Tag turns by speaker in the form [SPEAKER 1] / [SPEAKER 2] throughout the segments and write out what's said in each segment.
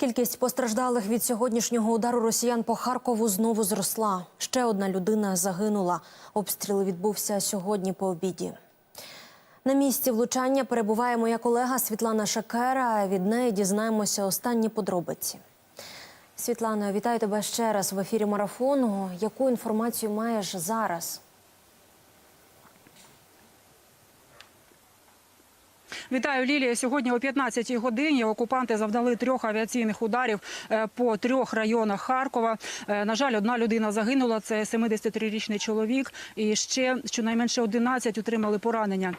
[SPEAKER 1] Кількість постраждалих від сьогоднішнього удару росіян по Харкову знову зросла. Ще одна людина загинула. Обстріл відбувся сьогодні по обіді. На місці влучання перебуває моя колега Світлана Шакера. Від неї дізнаємося останні подробиці. Світлано, вітаю тебе ще раз в ефірі марафону. Яку інформацію маєш зараз?
[SPEAKER 2] Вітаю, Лілія. Сьогодні о 15-й годині окупанти завдали трьох авіаційних ударів е, по трьох районах Харкова. Е, На жаль, одна людина загинула. Це 73-річний чоловік. І ще щонайменше 11 отримали поранення.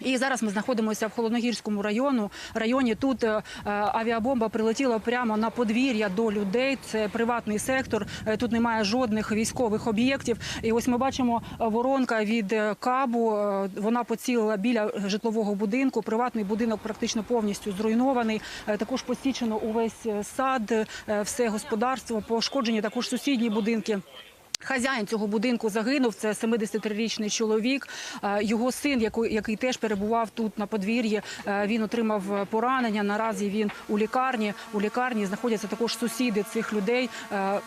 [SPEAKER 2] І зараз ми знаходимося в холодногірському району. Районі тут е, е, авіабомба прилетіла прямо на подвір'я до людей. Це приватний сектор. Е, Тут немає жодних військових об'єктів. І ось ми бачимо воронка від кабу. Вона поцілила біля житлового будинку. Приватний будинок практично повністю зруйнований. Також посічено увесь сад, все господарство, пошкоджені також сусідні будинки. Хазяїн цього будинку загинув. Це 73-річний чоловік. Е, Його син, який, теж перебував тут на подвір'ї, е, він отримав поранення. Наразі він у лікарні. У лікарні знаходяться також сусіди цих людей. Е,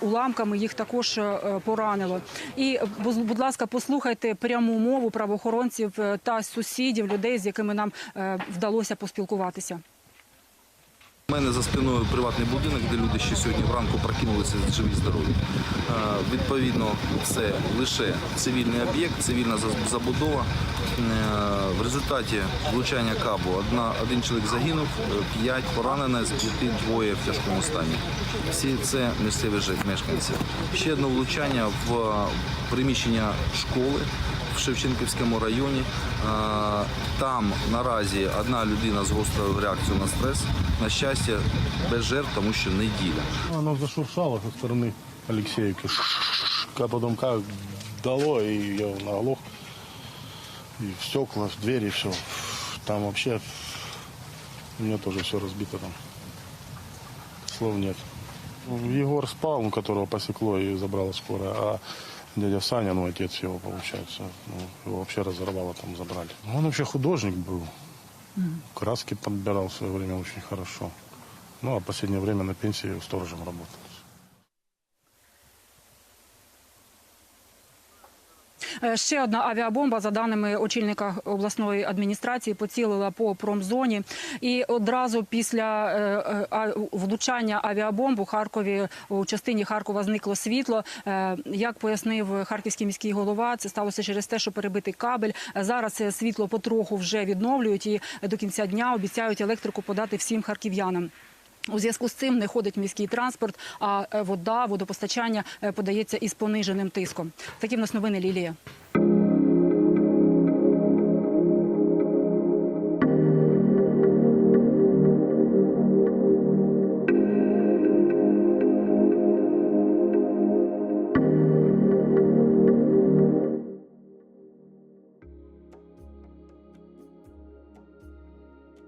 [SPEAKER 2] Уламками їх також поранило. І, будь ласка, послухайте пряму мову правоохоронців та сусідів, людей, з якими нам вдалося поспілкуватися.
[SPEAKER 3] У мене за спиною приватний будинок, де люди ще сьогодні вранку прокинулися живі здорові. Відповідно, це лише цивільний об'єкт, цивільна забудова. Е, В результаті влучання кабу одна, один чоловік загинув, е, п'ять поранено, з п'яти двоє в тяжкому стані. Всі це місцеві мешканці. Ще одне влучання в е, приміщення школи в Шевченківському районі. Там наразі одна людина з гострою реакцією на стрес. На щастя, без жертв, тому що неділя.
[SPEAKER 4] Оно зашуршало со стороны Алексеевки. А потом как дало, и я наглох. И стекла, двери, все. Там вообще у меня тоже все разбито там. Слов нет. Егор спал, ну, которого посекло и забрала скорая, а дядя Саня, ну, отец его, получается, ну, его вообще разорвало, там забрали. Он вообще художник был. Краски подбирал в свое время очень хорошо. Ну, а в последнее время на пенсии сторожем работал.
[SPEAKER 2] Ще одна авіабомба, за даними очільника обласної адміністрації, поцілила по промзоні. І одразу після е, е, влучання авіабомб у Харкові у частині Харкова зникло світло. Е, Як пояснив харківський міський голова, це сталося через те, що перебитий кабель. Е, Зараз світло потроху вже відновлюють і до кінця дня обіцяють електрику подати всім харків'янам. У зв'язку з цим не ходить міський транспорт, а е, вода, водопостачання е, подається із пониженим тиском. Такі в нас новини Лілія.